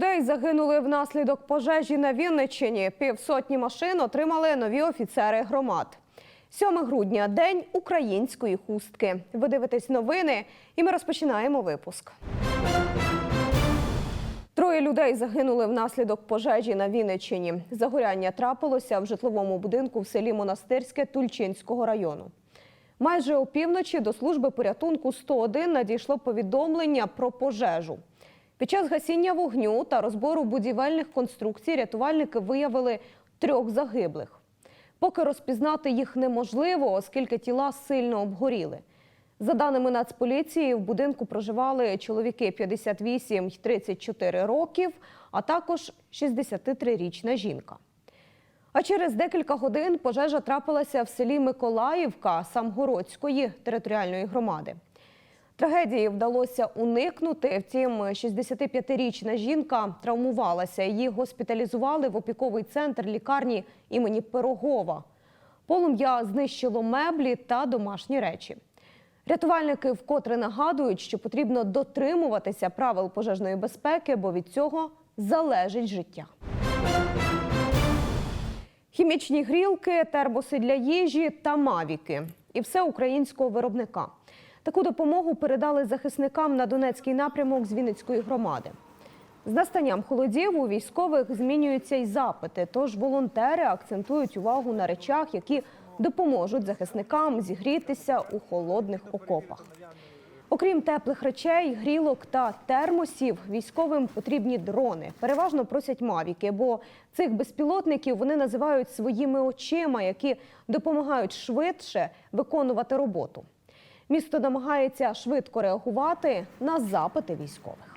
Людей загинули внаслідок пожежі на Вінниччині. Півсотні машин отримали нові офіцери громад. 7 грудня день української хустки. Ви дивитесь новини, і ми розпочинаємо випуск. Троє людей загинули внаслідок пожежі на Вінниччині. Загоряння трапилося в житловому будинку в селі Монастирське Тульчинського району. Майже опівночі до служби порятунку 101 надійшло повідомлення про пожежу. Під час гасіння вогню та розбору будівельних конструкцій рятувальники виявили трьох загиблих. Поки розпізнати їх неможливо, оскільки тіла сильно обгоріли. За даними Нацполіції, в будинку проживали чоловіки 58 й 34 років, а також 63-річна жінка. А через декілька годин пожежа трапилася в селі Миколаївка Самгородської територіальної громади. Трагедії вдалося уникнути. Втім, 65-річна жінка травмувалася. Її госпіталізували в опіковий центр лікарні імені Пирогова. Полум'я знищило меблі та домашні речі. Рятувальники вкотре нагадують, що потрібно дотримуватися правил пожежної безпеки, бо від цього залежить життя. Хімічні грілки, термоси для їжі та мавіки. І все українського виробника. Таку допомогу передали захисникам на Донецький напрямок з Вінницької громади. З настанням холодів у військових змінюються й запити, тож волонтери акцентують увагу на речах, які допоможуть захисникам зігрітися у холодних окопах. Окрім теплих речей, грілок та термосів, військовим потрібні дрони. Переважно просять мавіки, бо цих безпілотників вони називають своїми очима, які допомагають швидше виконувати роботу. Місто намагається швидко реагувати на запити військових.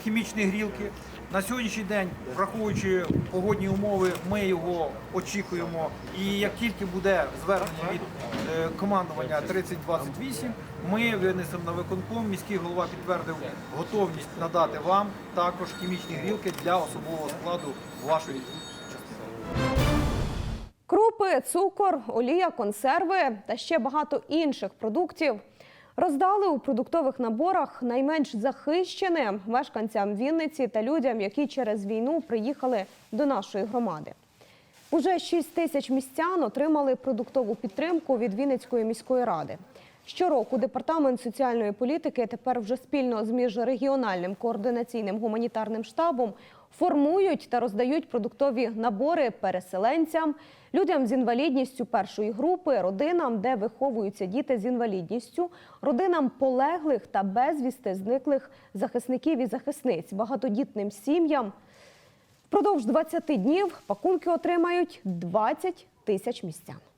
Хімічні грілки на сьогоднішній день, враховуючи погодні умови, ми його очікуємо. І як тільки буде звернення від е, командування 3028, ми винесемо на виконком. Міський голова підтвердив готовність надати вам також хімічні грілки для особового складу вашої. Крупи, цукор, олія, консерви та ще багато інших продуктів роздали у продуктових наборах найменш захищеним мешканцям Вінниці та людям, які через війну приїхали до нашої громади. Уже 6 тисяч містян отримали продуктову підтримку від Вінницької міської ради. Щороку департамент соціальної політики тепер вже спільно з міжрегіональним координаційним гуманітарним штабом формують та роздають продуктові набори переселенцям, людям з інвалідністю першої групи, родинам, де виховуються діти з інвалідністю, родинам полеглих та безвісти зниклих захисників і захисниць, багатодітним сім'ям. Впродовж 20 днів пакунки отримають 20 тисяч містян.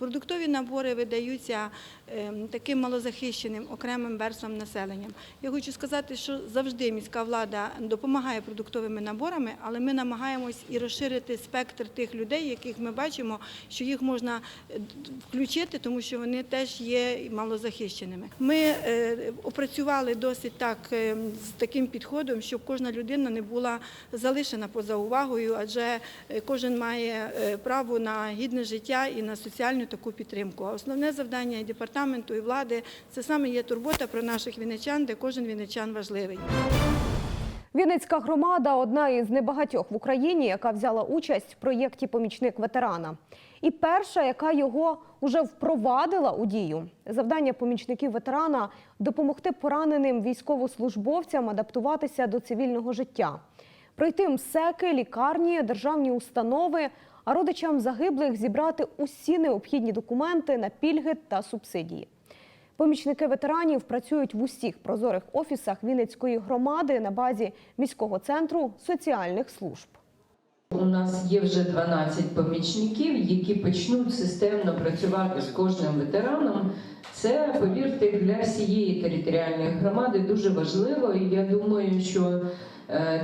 Продуктові набори видаються ем, таким малозахищеним окремим верствам населення. Я хочу сказати, що завжди міська влада допомагає продуктовими наборами, але ми намагаємось і розширити спектр тих людей, яких ми бачимо, що їх можна е, включити, тому що вони теж є малозахищеними. Ми е, опрацювали досить так е, з таким підходом, щоб кожна людина не була залишена поза увагою, адже е, кожен має право на гідне життя і на соціальну таку підтримку. А основне завдання і департаменту і влади це саме є турбота про наших вінничан, де кожен вінничан важливий. Вінницька громада одна із небагатьох в Україні, яка взяла участь в проєкті Помічник ветерана. І перша, яка його уже впровадила у дію. Завдання помічників ветерана допомогти пораненим військовослужбовцям адаптуватися до цивільного життя, пройти МСЕКи, лікарні, державні установи, а родичам загиблих зібрати усі необхідні документи на пільги та субсидії. Помічники ветеранів працюють в усіх прозорих офісах Вінницької громади на базі міського центру соціальних служб. У нас є вже 12 помічників, які почнуть системно працювати з кожним ветераном. Це, повірте, для всієї територіальної громади дуже важливо. І я думаю, що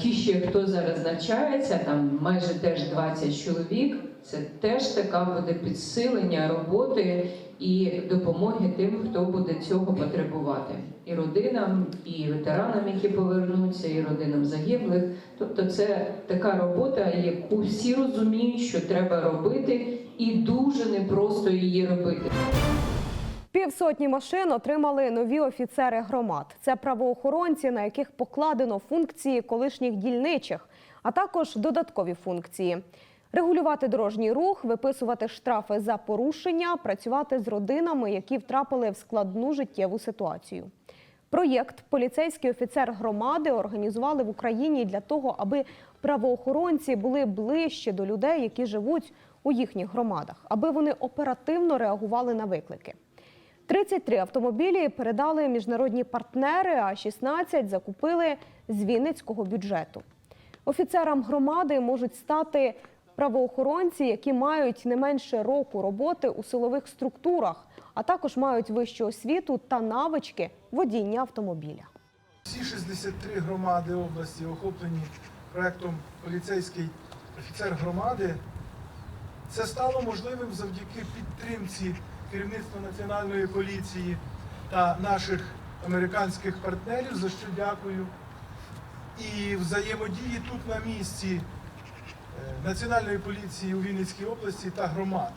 Ті ще, хто зараз навчається, там майже теж 20 чоловік. Це теж така буде підсилення роботи і допомоги тим, хто буде цього потребувати, і родинам, і ветеранам, які повернуться, і родинам загиблих. Тобто, це така робота, яку всі розуміють, що треба робити, і дуже непросто її робити. Півсотні машин отримали нові офіцери громад. Це правоохоронці, на яких покладено функції колишніх дільничих, а також додаткові функції. Регулювати дорожній рух, виписувати штрафи за порушення, працювати з родинами, які втрапили в складну життєву ситуацію. Проєкт Поліцейський офіцер громади організували в Україні для того, аби правоохоронці були ближче до людей, які живуть у їхніх громадах, аби вони оперативно реагували на виклики. 33 автомобілі передали міжнародні партнери, а 16 закупили з Вінницького бюджету. Офіцерам громади можуть стати правоохоронці, які мають не менше року роботи у силових структурах, а також мають вищу освіту та навички водіння автомобіля. Всі 63 громади області охоплені проектом поліцейський офіцер громади. Це стало можливим завдяки підтримці керівництва національної поліції та наших американських партнерів, за що дякую. І взаємодії тут на місці е, Національної поліції у Вінницькій області та громад.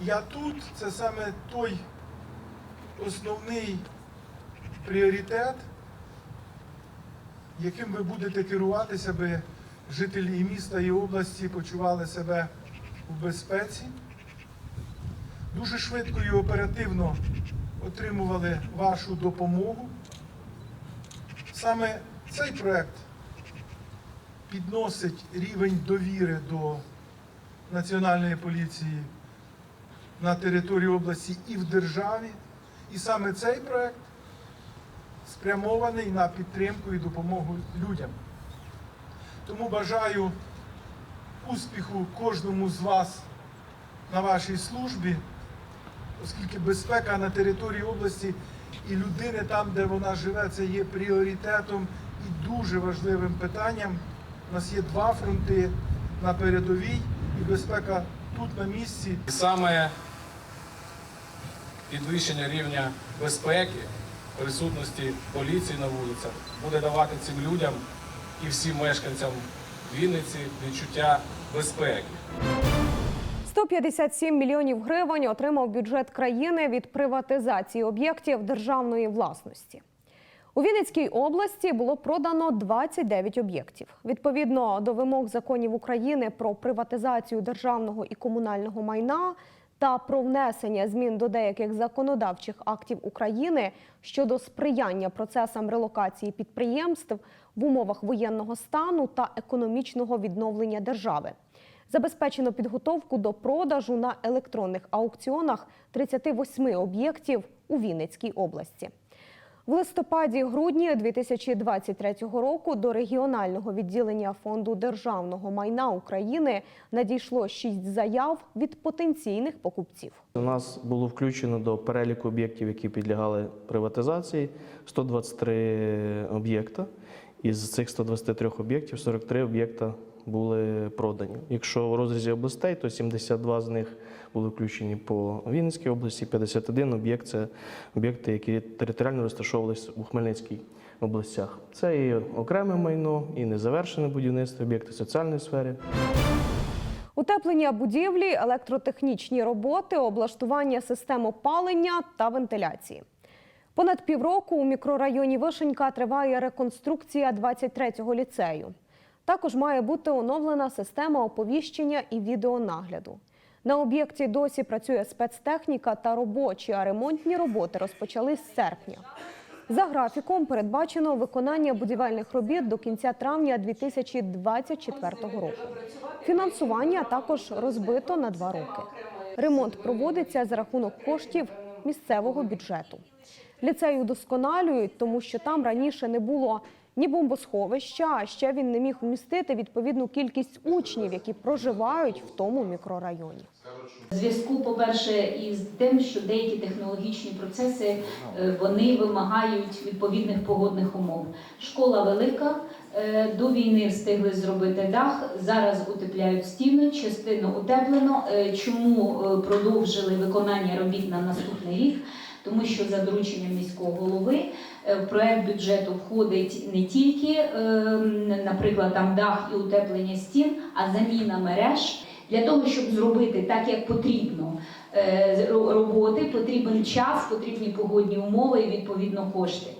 Я тут це саме той основний пріоритет, яким ви будете керуватися, аби жителі і міста і області почували себе в безпеці. Дуже швидко і оперативно отримували вашу допомогу. Саме цей проект підносить рівень довіри до Національної поліції на території області і в державі. І саме цей проект спрямований на підтримку і допомогу людям. Тому бажаю успіху кожному з вас на вашій службі, оскільки безпека на території області і людини там, де вона живе, це є пріоритетом і дуже важливим питанням. У нас є два фронти на передовій, і безпека тут на місці. І саме підвищення рівня безпеки, присутності поліції на вулицях буде давати цим людям і всім мешканцям Вінниці відчуття безпеки. 157 мільйонів гривень отримав бюджет країни від приватизації об'єктів державної власності. У Вінницькій області було продано 29 об'єктів. Відповідно до вимог законів України про приватизацію державного і комунального майна та про внесення змін до деяких законодавчих актів України щодо сприяння процесам релокації підприємств в умовах воєнного стану та економічного відновлення держави. Забезпечено підготовку до продажу на електронних аукціонах 38 об'єктів у Вінницькій області. В листопаді-грудні 2023 року до регіонального відділення фонду державного майна України надійшло шість заяв від потенційних покупців. У нас було включено до переліку об'єктів, які підлягали приватизації, 123 об'єкта. Із цих 123 об'єктів 43 об'єкта були продані. Якщо в розрізі областей, то 72 з них були включені по Вінницькій області, 51 об'єкт це об'єкти, які територіально розташовувалися у Хмельницькій областях. Це і окреме майно, і незавершене будівництво, об'єкти соціальної сфери. Утеплення будівлі, електротехнічні роботи, облаштування систем опалення та вентиляції. Понад півроку у мікрорайоні Вишенька триває реконструкція 23-го ліцею. Також має бути оновлена система оповіщення і відеонагляду. На об'єкті досі працює спецтехніка та робочі, а ремонтні роботи розпочали з серпня. За графіком передбачено виконання будівельних робіт до кінця травня 2024 року. Фінансування також розбито на два роки. Ремонт проводиться за рахунок коштів місцевого бюджету. Ліцей удосконалюють, тому що там раніше не було ні бомбосховища, а ще він не міг вмістити відповідну кількість учнів, які проживають в тому мікрорайоні. Зв'язку, по-перше, із тим, що деякі технологічні процеси е, вони вимагають відповідних погодних умов. Школа велика. е, До війни встигли зробити дах. Зараз утепляють стіни, частину утеплено. Е, Чому продовжили виконання робіт на наступний рік? Тому що за дорученням міського голови в проект бюджету входить не тільки, е, наприклад, там дах і утеплення стін, а заміна мереж. Для того, щоб зробити так, як потрібно е, роботи, потрібен час, потрібні погодні умови і відповідно кошти.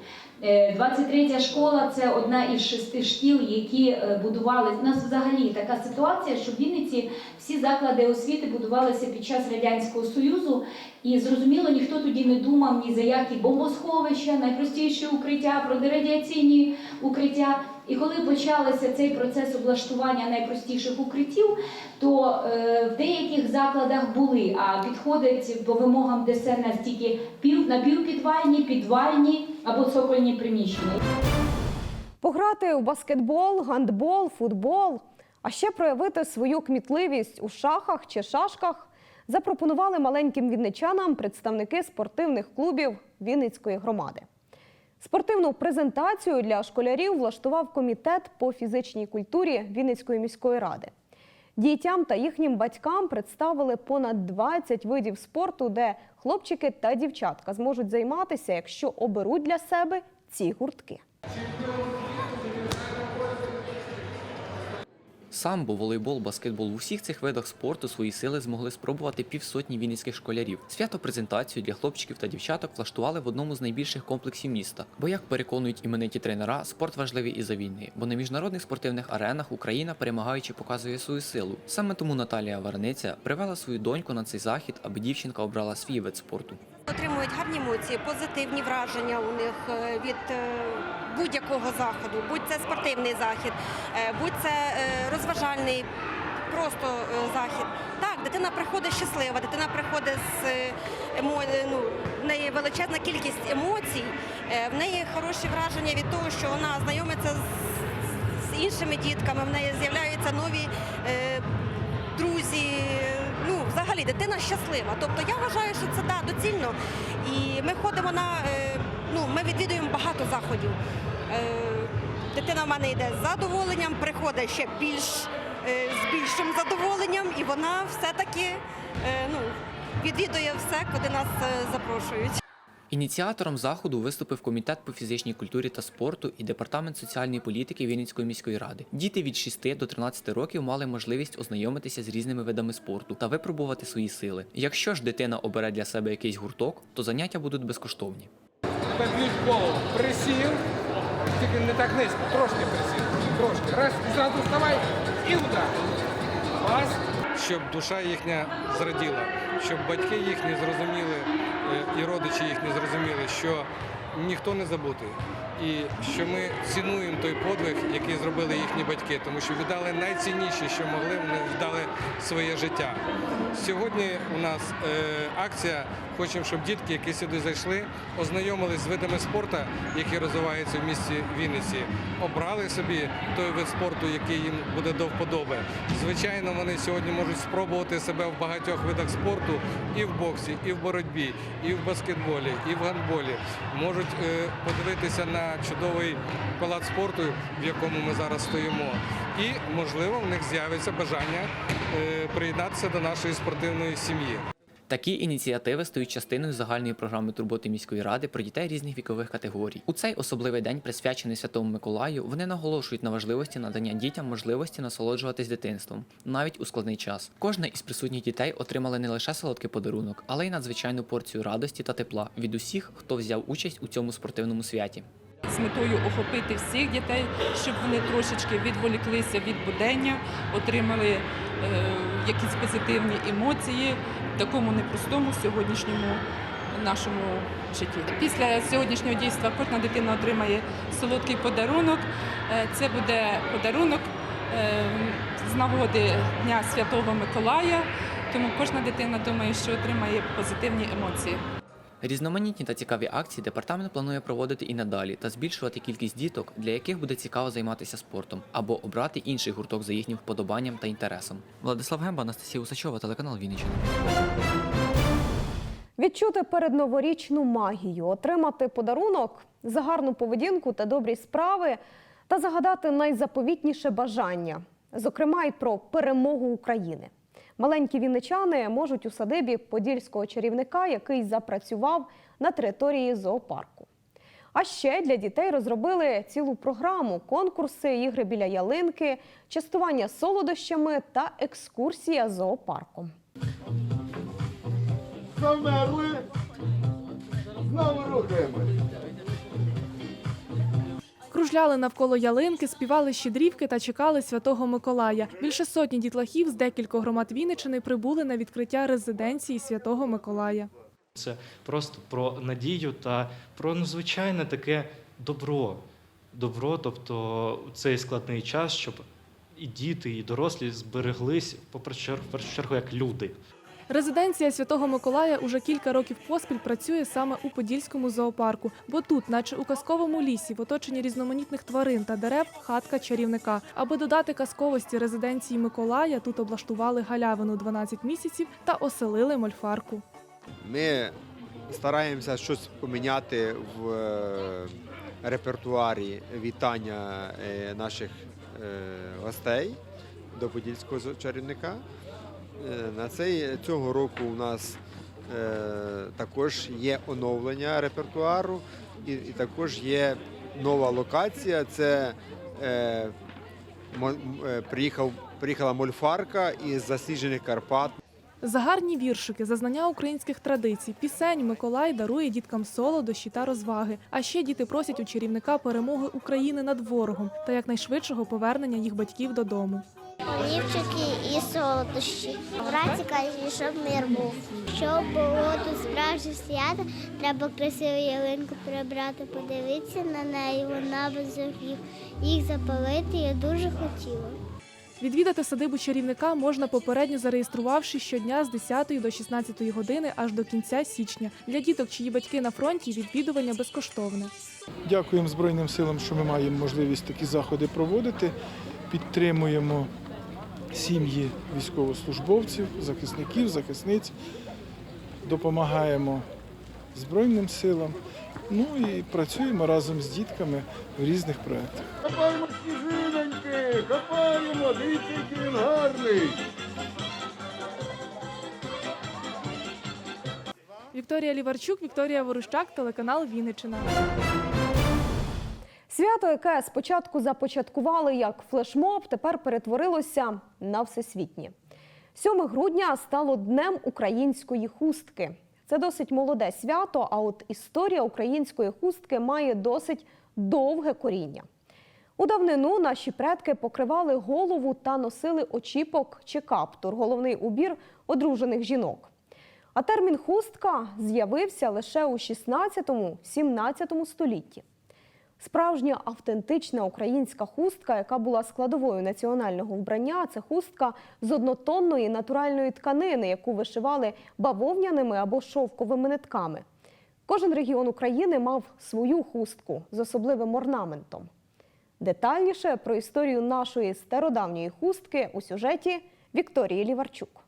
Е, 23 школа це одна із шести шкіл, які е, будували. У нас взагалі така ситуація, що в Вінниці всі заклади освіти будувалися під час радянського союзу, і зрозуміло, ніхто тоді не думав ні за які бомбосховища, найпростіші укриття, протирадіаційні укриття. І коли почався цей процес облаштування найпростіших укриттів, то е, в деяких закладах були, а підходить по вимогам ДСНС тільки пів напівпідвальні, підвальні або цокольні приміщення. Пограти у баскетбол, гандбол, футбол, а ще проявити свою кмітливість у шахах чи шашках запропонували маленьким вінничанам представники спортивних клубів Вінницької громади. Спортивну презентацію для школярів влаштував комітет по фізичній культурі Вінницької міської ради. Дітям та їхнім батькам представили понад 20 видів спорту, де хлопчики та дівчатка зможуть займатися, якщо оберуть для себе ці гуртки. Самбо, волейбол, баскетбол в усіх цих видах спорту свої сили змогли спробувати півсотні вінницьких школярів. Свято презентацію для хлопчиків та дівчаток влаштували в одному з найбільших комплексів міста. Бо, як переконують імениті тренера, спорт важливий і за війни, бо на міжнародних спортивних аренах Україна перемагаючи показує свою силу. Саме тому Наталія Варениця привела свою доньку на цей захід, аби дівчинка обрала свій вид спорту. Отримують гарні емоції, позитивні враження у них е, від е, будь-якого заходу, будь це спортивний захід, е, будь це розважальний просто захід. Так, дитина приходить щаслива, дитина приходить з емо... ну, в неї величезна кількість емоцій, в неї хороші враження від того, що вона знайомиться з іншими дітками, в неї з'являються нові. Взагалі, дитина щаслива. Тобто я вважаю, що це доцільно. І ми ходимо на е, ну, ми відвідуємо багато заходів. Е, дитина в мене йде з задоволенням, приходить ще більш е, з більшим задоволенням, і вона все-таки ну, відвідує все, куди нас запрошують. Ініціатором заходу виступив комітет по фізичній культурі та спорту і департамент соціальної політики Вінницької міської ради. Діти від 6 до 13 років мали можливість ознайомитися з різними видами спорту та випробувати свої сили. Якщо ж дитина обере для себе якийсь гурток, то заняття будуть безкоштовні. Б'ють голову. Присів, тільки не так низько, трошки присів. Трошки. Раз, зразу вставай і удар. Раз. Щоб душа їхня зраділа, щоб батьки їхні зрозуміли е, і родичі їхні зрозуміли, що ніхто не забутий. І що ми цінуємо той подвиг, який зробили їхні батьки, тому що віддали найцінніше, що могли, вони віддали своє життя. Сьогодні у нас е, акція. Хочемо, щоб дітки, які сюди зайшли, ознайомились з видами спорту, які розвиваються в місті Вінниці, обрали собі той вид спорту, який їм буде до вподоби. Звичайно, вони сьогодні можуть спробувати себе в багатьох видах спорту і в боксі, і в боротьбі, і в баскетболі, і в гандболі. Можуть е, подивитися на чудовий палац спорту, в якому ми зараз стоїмо. І, можливо, в них з'явиться бажання е, приєднатися до нашої спортивної сім'ї. Такі ініціативи стають частиною загальної програми турботи міської ради про дітей різних вікових категорій. У цей особливий день, присвячений Святому Миколаю, вони наголошують на важливості надання дітям можливості насолоджуватись дитинством, навіть у складний час. Кожна із присутніх дітей отримала не лише солодкий подарунок, але й надзвичайну порцію радості та тепла від усіх, хто взяв участь у цьому спортивному святі. з метою охопити всіх дітей, щоб вони трошечки відволіклися від будення, отримали е, якісь позитивні емоції в такому непростому сьогоднішньому нашому житті. Після сьогоднішнього дійства кожна дитина отримає солодкий подарунок. Е, Це буде подарунок е, з нагоди Дня Святого Миколая. Тому кожна дитина думає, що отримає позитивні емоції. Різноманітні та цікаві акції департамент планує проводити і надалі та збільшувати кількість діток, для яких буде цікаво займатися спортом, або обрати інший гурток за їхнім вподобанням та інтересом. Владислав Гемба, Анастасія Усачова, телеканал Вінниччина. Відчути передноворічну магію, отримати подарунок за гарну поведінку та добрі справи та загадати найзаповітніше бажання, зокрема й про перемогу України. Маленькі вінничани можуть у садибі подільського чарівника, який запрацював на території зоопарку. А ще для дітей розробили цілу програму: конкурси, ігри біля ялинки, частування солодощами та екскурсія зоопарком. Замерли. Знову рухаємось. Кружляли навколо ялинки, співали щедрівки та чекали святого Миколая. Більше сотні дітлахів з декількох громад Вінничини прибули на відкриття резиденції святого Миколая. Це просто про надію та про надзвичайне таке добро. Добро, тобто у цей складний час, щоб і діти, і дорослі збереглись, по першу чергу, в чергу, як люди. Резиденція святого Миколая уже кілька років поспіль працює саме у Подільському зоопарку, бо тут, наче у казковому лісі, в оточенні різноманітних тварин та дерев, хатка чарівника. Аби додати казковості резиденції Миколая, тут облаштували галявину 12 місяців та оселили мольфарку. Ми стараємося щось поміняти в е, репертуарі вітання е, наших е, гостей до подільського чарівника. Е, На цей цього року у нас е, також є оновлення репертуару, і, також є нова локація. Це е, мо- приїхав, приїхала мольфарка із засніжених Карпат. За віршики, за знання українських традицій, пісень Миколай дарує діткам солодощі та розваги. А ще діти просять у чарівника перемоги України над ворогом та якнайшвидшого повернення їх батьків додому. Олівчики і солодощі. Браті кажуть, щоб мир був. Щоб було тут справжнє свято, треба красиву ялинку прибрати, подивитися на неї, вона без огнів. Їх запалити я дуже хотіла. Відвідати садибу чарівника можна попередньо зареєструвавшись щодня з 10 до 16 години аж до кінця січня. Для діток, чиї батьки на фронті, відвідування безкоштовне. Дякуємо Збройним силам, що ми маємо можливість такі заходи проводити. Підтримуємо сім'ї військовослужбовців, захисників, захисниць, допомагаємо Збройним силам. Ну і працюємо разом з дітками в різних проєктах. Хапаємо сніжиноньки, хапаємо, дивіться, який він гарний. Вікторія Ліварчук, Вікторія Ворущак, телеканал Вінниччина. Свято, яке спочатку започаткували як флешмоб, тепер перетворилося на всесвітнє. 7 грудня стало Днем української хустки. Це досить молоде свято, а от історія української хустки має досить довге коріння. У давнину наші предки покривали голову та носили очіпок чи каптур, головний убір одружених жінок. А термін хустка з'явився лише у 16-17 столітті. Справжня автентична українська хустка, яка була складовою національного вбрання, це хустка з однотонної натуральної тканини, яку вишивали бавовняними або шовковими нитками. Кожен регіон України мав свою хустку з особливим орнаментом. Детальніше про історію нашої стародавньої хустки у сюжеті Вікторії Ліварчук.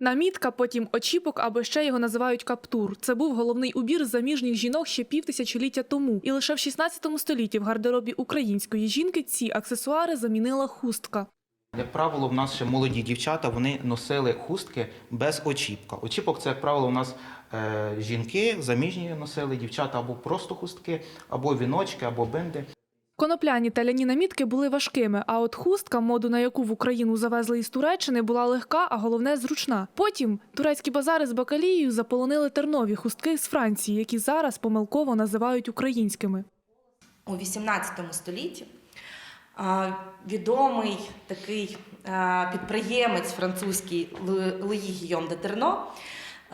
Намітка, потім очіпок, або ще його називають каптур. Це був головний убір заміжніх жінок ще півтисячоліття тому. І лише в 16 столітті в гардеробі української жінки ці аксесуари замінила хустка. Як правило, в нас ще молоді дівчата вони носили хустки без очіпка. Очіпок це, як правило, у нас е, жінки заміжні носили дівчата або просто хустки, або віночки, або бинди. Конопляні та ляні намітки були важкими, а от хустка, моду на яку в Україну завезли із Туреччини, була легка, а головне зручна. Потім турецькі базари з бакалією заполонили тернові хустки з Франції, які зараз помилково називають українськими. у 18 столітті відомий такий підприємець французький Лу- Луї Гійом де Терно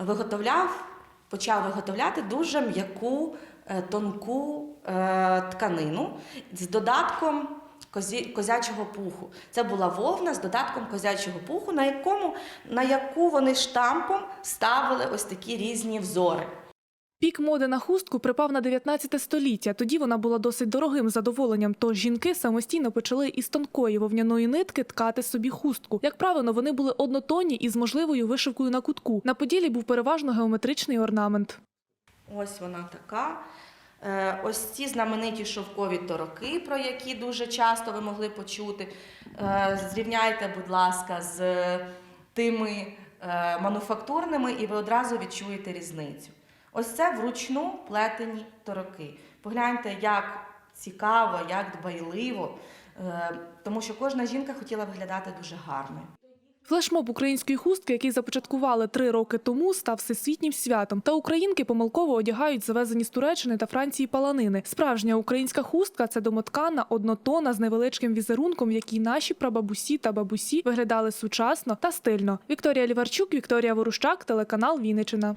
виготовляв, почав виготовляти дуже м'яку тонку е, тканину з додатком козячого пуху. Це була вовна з додатком козячого пуху, на якому на яку вони штампом ставили ось такі різні взори. Пік моди на хустку припав на 19 століття. Тоді вона була досить дорогим задоволенням. Тож жінки самостійно почали із тонкої вовняної нитки ткати собі хустку. Як правило, вони були однотонні і з можливою вишивкою на кутку. На поділі був переважно геометричний орнамент. Ось вона така. Е, Ось ці знамениті шовкові тороки, про які дуже часто ви могли почути. Е, Зрівняйте, будь ласка, з тими е, мануфактурними, і ви одразу відчуєте різницю. Ось це вручну плетені тороки. Погляньте, як цікаво, як дбайливо, тому що кожна жінка хотіла виглядати дуже гарною. Флешмоб української хустки, який започаткували три роки тому, став всесвітнім святом. Та українки помилково одягають завезені з Туреччини та Франції паланини. Справжня українська хустка це домоткана однотона з невеличким візерунком, в якій наші прабабусі та бабусі виглядали сучасно та стильно. Вікторія Ліварчук, Вікторія Ворущак, телеканал Вінниччина.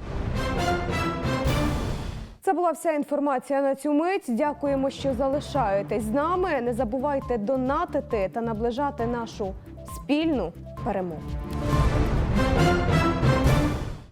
Це була вся інформація на цю мить. Дякуємо, що залишаєтесь з нами. Не забувайте донатити та наближати нашу спільну перемогу.